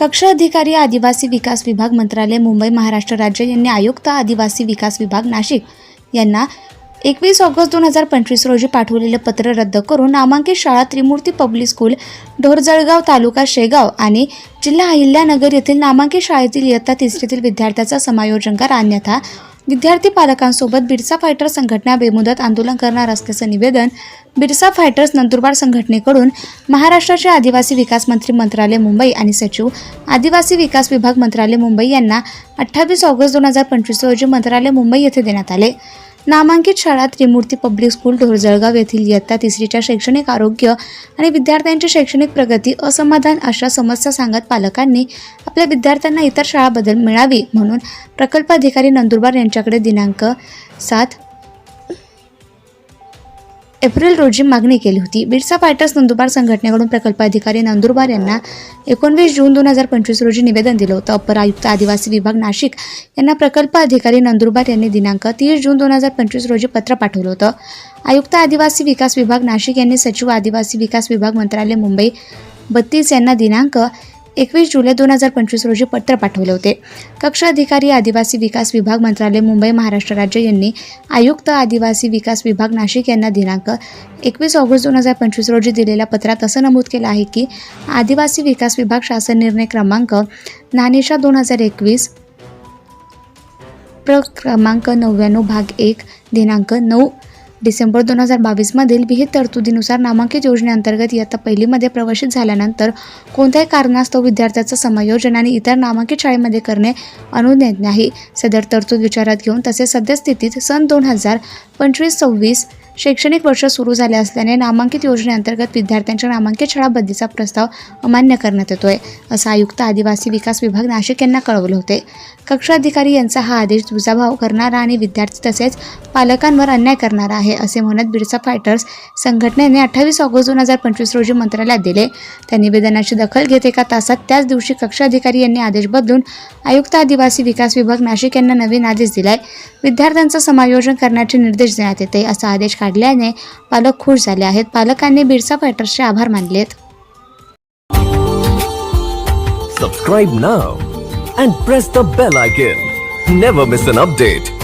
कक्ष अधिकारी आदिवासी विकास विभाग मंत्रालय मुंबई महाराष्ट्र राज्य यांनी आयुक्त आदिवासी विकास विभाग नाशिक यांना एकवीस ऑगस्ट दोन हजार पंचवीस रोजी पाठवलेलं पत्र रद्द करून नामांकित शाळा त्रिमूर्ती पब्लिक स्कूल ढोरजळगाव तालुका शेगाव आणि जिल्हा अहिल्यानगर येथील नामांकित शाळेतील इयत्ता तिसरीतील विद्यार्थ्याचा समायोजन करा. अन्यथा विद्यार्थी पालकांसोबत बिरसा फायटर संघटना बेमुदत आंदोलन करणार असल्याचं निवेदन बिरसा फायटर्स नंदुरबार संघटनेकडून महाराष्ट्राचे आदिवासी विकास मंत्री मंत्रालय मुंबई आणि सचिव आदिवासी विकास विभाग मंत्रालय मुंबई यांना अठ्ठावीस ऑगस्ट दोन हजार पंचवीस रोजी मंत्रालय मुंबई येथे देण्यात आले. नामांकित शाळा त्रिमूर्ती पब्लिक स्कूल ढोरजळगाव येथील इयत्ता तिसरीच्या शैक्षणिक आरोग्य आणि विद्यार्थ्यांची शैक्षणिक प्रगती असमाधान अशा समस्या सांगत पालकांनी आपल्या विद्यार्थ्यांना इतर शाळाबद्दल मिळावी म्हणून प्रकल्प अधिकारी नंदुरबार यांच्याकडे दिनांक सात एप्रिल रोजी मागणी केली होती. बिरसा फायटर्स नंदुरबार संघटनेकडून प्रकल्प अधिकारी नंदुरबार यांना एकोणवीस जून दोन हजार पंचवीस रोजी निवेदन दिलं होतं. अपर आयुक्त आदिवासी विभाग नाशिक यांना प्रकल्प अधिकारी नंदुरबार यांनी दिनांक तीस जून दोन हजार पंचवीस रोजी पत्र पाठवलं होतं. आयुक्त आदिवासी विकास विभाग नाशिक यांनी सचिव आदिवासी विकास विभाग मंत्रालय मुंबई बत्तीस यांना दिनांक एकवीस जुलै दोन हजार पंचवीस रोजी पत्र पाठवले होते. कक्ष अधिकारी आदिवासी विकास विभाग मंत्रालय मुंबई महाराष्ट्र राज्य यांनी आयुक्त आदिवासी विकास विभाग नाशिक यांना दिनांक एकवीस ऑगस्ट दोन हजार पंचवीस रोजी दिलेल्या पत्रात असं नमूद केलं आहे की आदिवासी विकास विभाग शासन निर्णय क्रमांक नानेशा दोन हजार एकवीस प्र क्रमांक नव्याण्णव भाग एक दिनांक नऊ डिसेंबर दोन हजार बावीसमधील विहित तरतुदीनुसार नामांकित योजनेअंतर्गत इयत्ता पहिलीमध्ये प्रवेशित झाल्यानंतर कोणत्याही कारणास्तव विद्यार्थ्याचं समायोजन आणि इतर नामांकित शाळेमध्ये करणे अनुज्ञेय नाही. सदर तरतूद विचारात घेऊन तसेच सद्यस्थितीत सन दोन हजार पंचवीस सव्वीस शैक्षणिक वर्ष सुरू झाले असल्याने नामांकित योजनेअंतर्गत विद्यार्थ्यांच्या नामांकित शाळा बदलीचा प्रस्ताव अमान्य करण्यात येतोय असं आयुक्त आदिवासी विकास विभाग नाशिक यांना कळवले होते. कक्षा अधिकारी यांचा हा आदेश दुजाभाव करणारा आणि विद्यार्थी तसेच पालकांवर अन्याय करणारा आहे असे म्हणत बिरसा फायटर्स संघटनेने अठ्ठावीस ऑगस्ट दोन हजार पंचवीस रोजी मंत्रालयात दिले. त्या निवेदनाची दखल घेत एका तासात त्याच दिवशी कक्षा अधिकारी यांनी आदेश बदलून आयुक्त आदिवासी विकास विभाग नाशिक यांना नवीन आदेश दिलाय. विद्यार्थ्यांचं समायोजन करण्याचे निर्देश देण्यात येते असा आदेश लागल्याने पालक खुश झाले आहेत. पालकांनी बिरसा फायटर्स चे आभार मानले सबस्क्राईब नाव अँड अपडेट